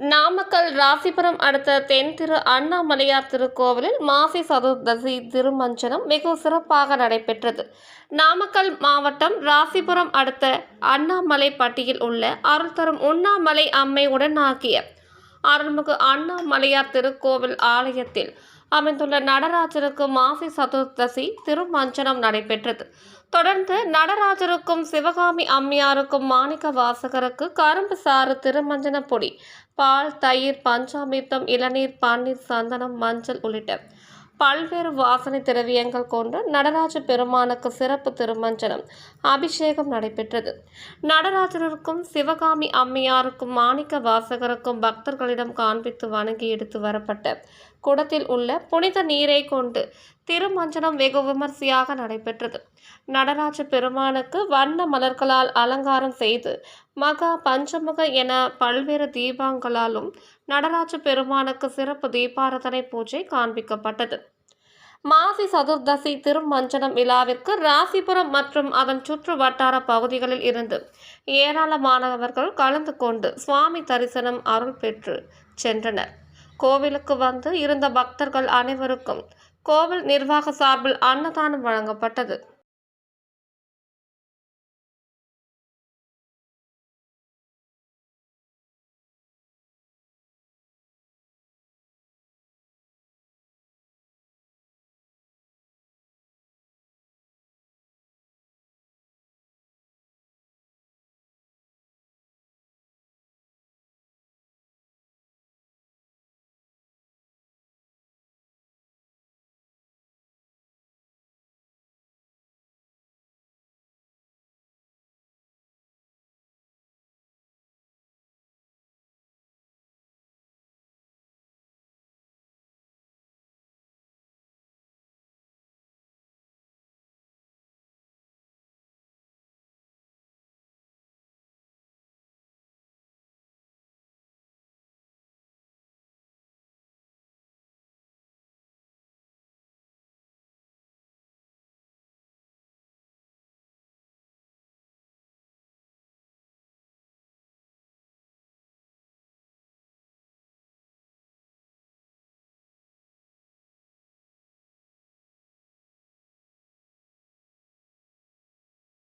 நாமக்கல் ராசிபுரம் அடுத்த தென் திரு அண்ணாமலையார் திருக்கோவிலில் மாசி சதுர்தசி திருமஞ்சனம் வெகு சிறப்பாக நடைபெற்றது. நாமக்கல் மாவட்டம் ராசிபுரம் அடுத்த அண்ணாமலை பட்டியில் உள்ள அருள் தரும் உண்ணாமலை அம்மை உடனாகிய அருள்மிகு அண்ணாமலையார் திருக்கோவில் ஆலயத்தில் அமைந்துள்ள நடராஜருக்கு மாசி சதுர்தசி திருமஞ்சனம் நடைபெற்றது. தொடர்ந்து நடராஜருக்கும் சிவகாமி அம்மையாருக்கும் மாணிக்க வாசகருக்கு கரும்பு சாறு திருமஞ்சன பொடி பால் தயிர் பஞ்சாமிர்தம் இளநீர் பன்னீர் சந்தனம் மஞ்சள் உள்ளிட்ட பல்வேறு வாசனை திரவியங்கள் கொண்டு நடராஜ பெருமானுக்கு சிறப்பு திருமஞ்சனம் அபிஷேகம் நடைபெற்றது. நடராஜருக்கும் சிவகாமி அம்மையாருக்கும் மாணிக்க வாசகருக்கும் பக்தர்களிடம் காண்பித்து வணங்கி எடுத்து வரப்பட்ட குடத்தில் உள்ள புனித நீரை கொண்டு திருமஞ்சனம் வெகு விமர்சையாக நடைபெற்றது. நடராஜ பெருமானுக்கு வண்ண மலர்களால் அலங்காரம் செய்து மகா பஞ்சமுக என பல்வேறு தீபங்களாலும் நடராஜ பெருமானுக்கு சிறப்பு தீபாரதனை பூஜை காண்பிக்கப்பட்டது. மாசி சதுர்தசி திருமஞ்சனம் விழாவிற்கு ராசிபுரம் மற்றும் அதன் சுற்று வட்டார பகுதிகளில் இருந்து ஏராளமானவர்கள் கலந்து கொண்டு சுவாமி தரிசனம் அருள் பெற்று சென்றனர். கோவிலுக்கு வந்து இருந்த பக்தர்கள் அனைவருக்கும் கோவில் நிர்வாக சார்பில் அன்னதானம் வழங்கப்பட்டது.